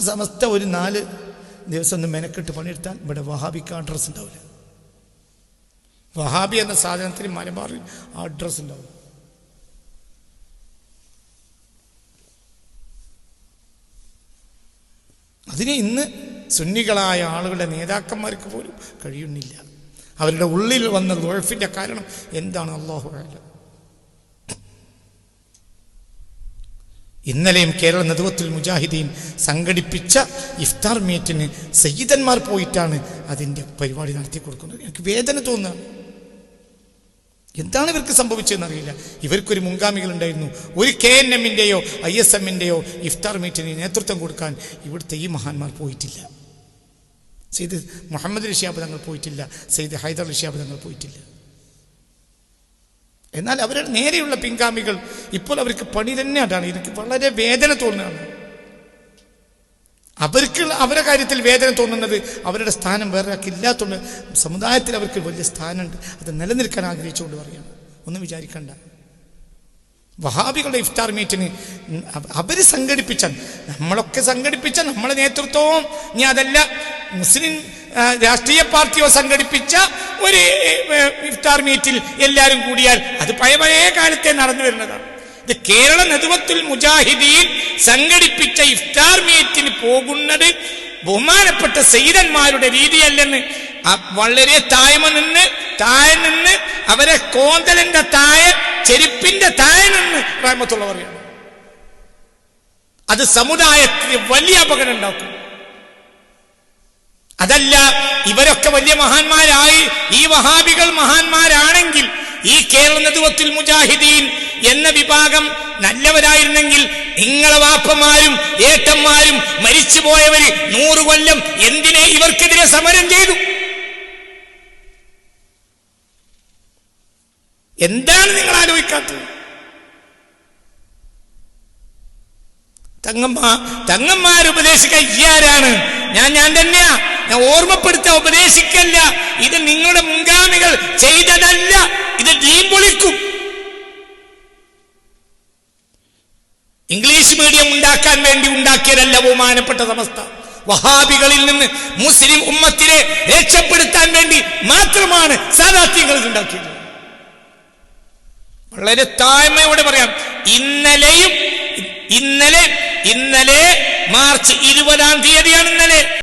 സമസ്ത ഒരു നാല് ദിവസം ഒന്ന് മെനക്കെട്ട് പണിയെടുത്താൽ ഇവിടെ വഹാബിക്ക് അഡ്രസ്സ് ഉണ്ടാവില്ല. വഹാബി എന്ന സാധനത്തിന് മലബാറിൽ അഡ്രസ്സ് ഉണ്ടാവും അതിന് ഇന്ന് സുന്നികളായ ആളുകളുടെ നേതാക്കന്മാർക്ക് പോലും കഴിയുന്നില്ല. അവരുടെ ഉള്ളിൽ വന്ന ഗോൾഫിന്റെ കാരണം എന്താണ്? അള്ളാഹു ആലം ഇന്നലെയും കേരള നേതൃത്വത്തിൽ മുജാഹിദീൻ സംഘടിപ്പിച്ച ഇഫ്താർ മീറ്റിന് സയ്യിദന്മാർ പോയിട്ടാണ് അതിന്റെ പരിപാടി നടത്തി കൊടുക്കുന്നത്. എനിക്ക് വേദന തോന്നുന്നു. എന്താണ് ഇവർക്ക് സംഭവിച്ചതെന്ന് അറിയില്ല ഇവർക്കൊരു മുൻഗാമികൾ ഉണ്ടായിരുന്നു. ഒരു കെ എൻ എമ്മിന്റെയോ ഐ എസ് എമ്മിന്റെയോ ഇഫ്താർ മീറ്റിന് നേതൃത്വം കൊടുക്കാൻ ഇവിടുത്തെ ഈ മഹാന്മാർ പോയിട്ടില്ല. സെയ്ദ് മുഹമ്മദ് ഋഷിയാബ് തങ്ങൾ പോയിട്ടില്ല. സെയ്ദ് ഹൈദർ ഋഷിയാബ് തങ്ങൾ പോയിട്ടില്ല. എന്നാൽ അവരുടെ നേരെയുള്ള പിൻഗാമികൾ ഇപ്പോൾ അവർക്ക് പണി തന്നെ അതാണ്. എനിക്ക് വളരെ വേദന തോന്നുകയാണ്. അവർക്ക് അവരുടെ കാര്യത്തിൽ വേദന തോന്നുന്നത് അവരുടെ സ്ഥാനം വേറെ ഇല്ലാത്തതുകൊണ്ട് സമുദായത്തിൽ അവർക്ക് വലിയ സ്ഥാനമുണ്ട്. അത് നിലനിൽക്കാൻ ആഗ്രഹിച്ചുകൊണ്ട് പറയാണ് ഒന്നും വിചാരിക്കണ്ട. വഹാബികളുടെ ഇഫ്താർ മീറ്റിന് അവർ സംഘടിപ്പിച്ച നമ്മളൊക്കെ സംഘടിപ്പിച്ച നമ്മളെ നേതൃത്വവും ഇനി അതല്ല മുസ്ലിം രാഷ്ട്രീയ പാർട്ടിയോ സംഘടിപ്പിച്ച ഒരു ഇഫ്താർ മീറ്റിൽ എല്ലാവരും കൂടിയാൽ അത് പഴയ പഴയ കാലത്തെ നടന്നു വരുന്നതാണ്. ഇത് കേരള നെതുവത്തുൽ മുജാഹിദീൻ സംഘടിപ്പിച്ച ഇഫ്താർ മീറ്റിന് പോകുന്നത് ബഹുമാനപ്പെട്ട സൈതന്മാരുടെ രീതിയല്ലെന്ന് വളരെ താഴ്മ നിന്ന് താഴെ നിന്ന് അവരെ കോന്തലന്റെ താഴെ ചെരുപ്പിന്റെ താഴെ നിന്ന് റഹ്മത്തുള്ള അത് സമുദായത്തിന് വലിയ അപകടം ഉണ്ടാക്കും. അതല്ല ഇവരൊക്കെ വലിയ മഹാന്മാരായി. ഈ വഹാബികൾ മഹാന്മാരാണെങ്കിൽ ഈ കേരള നദുവത്തിൽ മുജാഹിദീൻ എന്ന വിഭാഗം നല്ലവരായിരുന്നെങ്കിൽ നിങ്ങളെ വാപ്പമാരും ഏട്ടന്മാരും മരിച്ചുപോയവര് നൂറു കൊല്ലം എന്തിനെ ഇവർക്കെതിരെ സമരം ചെയ്തു? എന്താണ് നിങ്ങൾ ആലോചിക്കാത്തത്? തങ്ങമ്മ തങ്ങന്മാർ ഉപദേശിക്കാൻ ഇയാരാണ്? ഞാൻ ഞാൻ തന്നെയാ. ഞാൻ ഓർമ്മപ്പെടുത്ത ഉപദേശിക്കല്ല. ഇത് നിങ്ങളുടെ മുൻഗാമികൾ ചെയ്തതല്ല. ഇത് ദീൻ പൊളിക്കും ഇംഗ്ലീഷ് മീഡിയം ഉണ്ടാക്കാൻ വേണ്ടി ഉണ്ടാക്കിയതല്ല ബഹുമാനപ്പെട്ട സമസ്ത. വഹാബികളിൽ നിന്ന് മുസ്ലിം ഉമ്മത്തിനെ രക്ഷപ്പെടുത്താൻ വേണ്ടി മാത്രമാണ് സാധാർത്ഥ്യങ്ങൾ ഉണ്ടാക്കിയത്. വളരെ താഴ്മയോടെ പറയാം. ഇന്നലെയും ഇന്നലെ ഇന്നലെ മാർച്ച് ഇരുപതാം തീയതിയാണ് ഇന്നലെ.